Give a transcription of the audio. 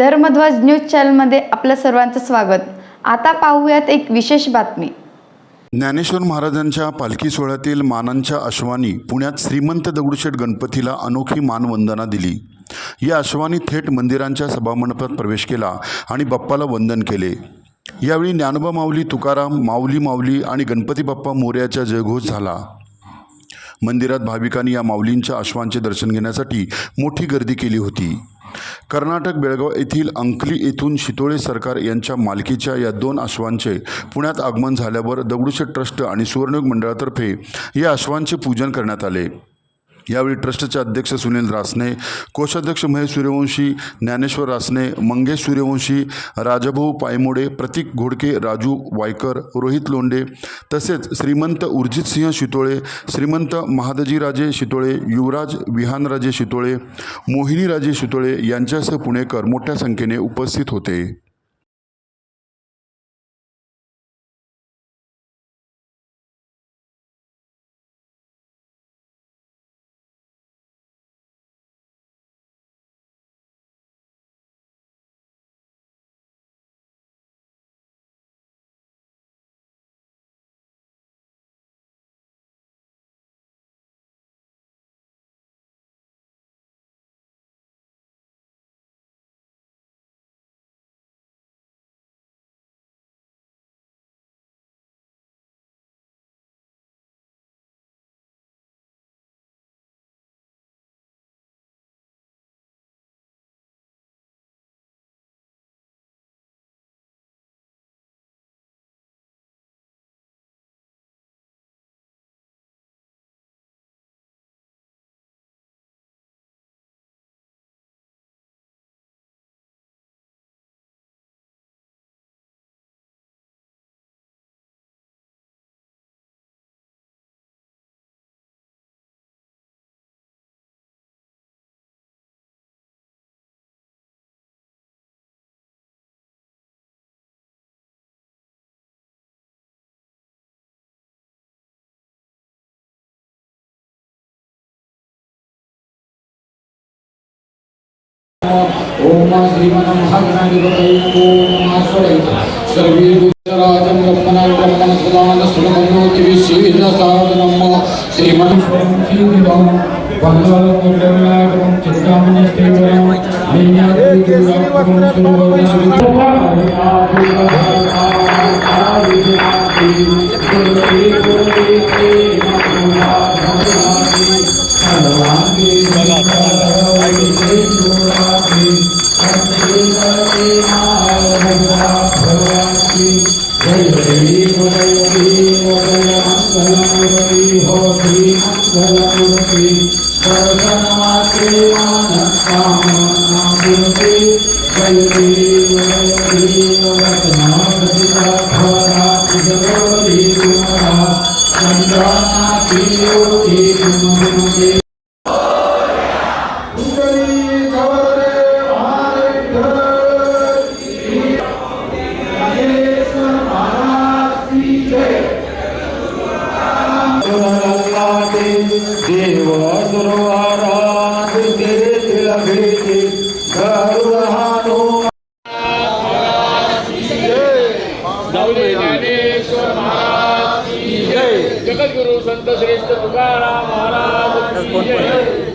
Dharmadhwaj news चॅनलमध्ये आपलं सर्वांचं स्वागत. आता पाहूयात एक विशेष बातमी. ज्ञानेश्वर महाराजांच्या पालखी सोहळ्यातील मानांच्या अश्वानी पुण्यात श्रीमंत दगडूशेठ गणपतीला अनोखी मानवंदना दिली. या अश्वानी थेट मंदिरांच्या सभामंडपात प्रवेश केला आणि बाप्पाला वंदन केले. यावेळी ज्ञानोबा माऊली तुकाराम माऊली माऊली आणि गणपती बाप्पा मोर्याचा जयघोष झाला. मंदिरात भाविकांनी या माऊलींच्या अश्वांचे दर्शन घेण्यासाठी मोठी गर्दी केली होती. कर्नाटक बेळगाव येथील अंकली येथून शितोळे सरकार यांच्या मालकीच्या या दोन अश्वांचे पुण्यात आगमन झाल्यावर दगडूशेठ ट्रस्ट आणि सुवर्णयोग मंडळातर्फे या अश्वांचे पूजन करण्यात आले. यावेळी ट्रस्टचे अध्यक्ष सुनील रासने कोषाध्यक्ष महेश सूर्यवंशी ज्ञानेश्वर रासने मंगेश सूर्यवंशी राजाभाऊ पायमोडे प्रतीक घोडके राजू वायकर रोहित लोंडे तसेच श्रीमंत उर्जितसिंह शितोळे श्रीमंत महादजीराजे शितोळे युवराज विहानराजे शितोळे मोहिनीराजे शितोळे यांच्यासह पुणेकर मोठ्या संख्येने उपस्थित होते. ओम श्रीमन्महागणाधिपतये ओम स्वरे सर्वे गुजराजं ब्रह्मणा ब्रह्मण सदान सुरमन्योति विश्वेदसादनम् श्रीमन्श्वरं श्रीविदं वन्दनं चिन्तामणिष्ठेवरं नैयादिदुरापरं देव सुरवारात तेरे भेटे गरुडहानो जगद्गुरु संत श्रेष्ठ तुकाराम महाराज